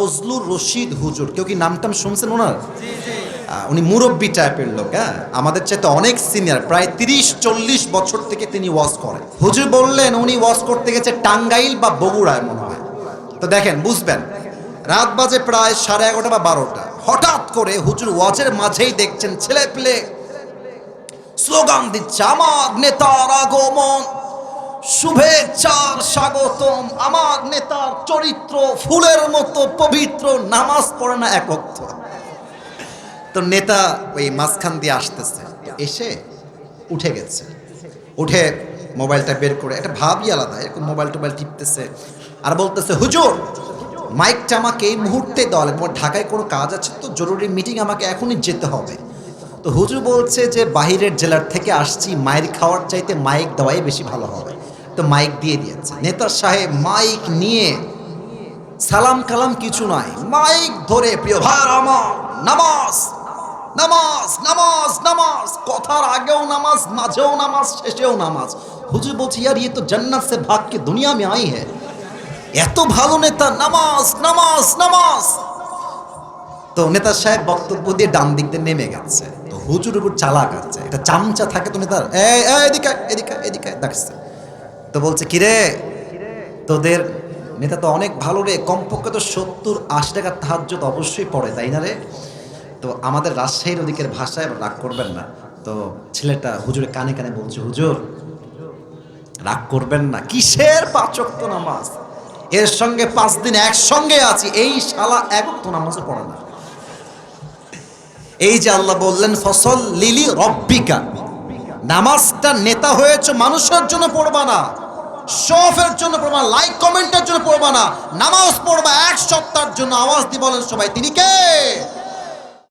ফজলুর রশিদ হুজুর। কেউ কি নামটাম শুনছেন ওনার? উনি মুরব্বী টাইপের লোক হ্যাঁ? আমাদের চাইতে অনেক সিনিয়র প্রায় তিরিশ, চল্লিশ বছর থেকে তিনি ওয়াজ করেন। হুজুর বললেন, উনি ওয়াজ করতে গেছে টাঙ্গাইল বা বগুড়ায় মনে হয়। তো দেখেন, বুঝবেন, রাত বাজে প্রায় সাড়ে এগারোটা বা বারোটা। হঠাৎ করে হুজুর ওয়াজের মাঝেই দেখছেন ছেলে পেলে স্লোগান দিচ্ছে, আমার নেতার আগমন। শুভেচ্ছার স্বাগতম। আমার নেতার চরিত্র ফুলের মতো পবিত্র, নামাজ পড়ে না একত্র তো নেতা ওই মাঝখান দিয়ে আসতেছে এসে উঠে গেছে। উঠে মোবাইলটা বের করে, একটা ভাবই আলাদা, এরকম মোবাইল টোবাইল টিপতেছে আর বলতেছে, হুজুর, মাইকটা আমাকে এই মুহূর্তে দেওয়া লাগবে ঢাকায় কোনো কাজ আছে? তো জরুরি মিটিং আমাকে এখনই যেতে হবে। তো হুজুর বলছে যে বাহিরের জেলার থেকে আসছি মাইর খাওয়ার চাইতে মাইক দেওয়াই বেশি ভালো হবে। তো মাইক দিয়ে দিয়েছে। নেতা সাহেব মাইক নিয়ে, সালাম কালাম কিছু নয় মাইক ধরে, প্রিয় ভাই, আমার নামাজ নামাজ নামাজ নামাজ। কথার আগেও নামাজ, মাঝেও নামাজ, শেষেও নামাজ। হুজুর বলছি আর ইয়ে তো জান্নাত সে ভাগ কে দুনিয়া মে আই হ্যায়? এত ভালো নেতা, নামাজ নামাজ নামাজ। তো নেতা সাহেব বক্তব্য দিয়ে ডান দিক দিয়ে নেমে গেছে। হুজুর উপর চালাক আছে। একটা চামচা থাকে তো নেতার। এই এই, এদিকে এদিকে এদিকে ডাকছে তো বলছে কিরে তোদের নেতা তো অনেক ভালো রে। কমপক্ষে তো সত্তর আশি টাকার তো অবশ্যই পড়ে তাই না রে? তো আমাদের রাজশাহীর ওদিকের ভাষায় রাগ করবেন না। তো ছেলেটা হুজুরে কানে কানে বলছে হুজুর রাগ করবেন না। কিসের পাচক তো নামাজ? এর সঙ্গে পাঁচ দিন একসঙ্গে আছি। এই শালা একক তো নামাজও পড়ে না। এই যে আল্লাহ বললেন, ফসল লিলি রব্বিকা। নামাজটা নেতা হয়েছে, মানুষের জন্য পড়বা না। শফের জন্য পড়বা লাইক কমেন্টের জন্য পড়বা না। নামাজ পড়বা এক সপ্তাহের জন্য, আওয়াজ দিয়ে বলেন সবাই, তিনি কে?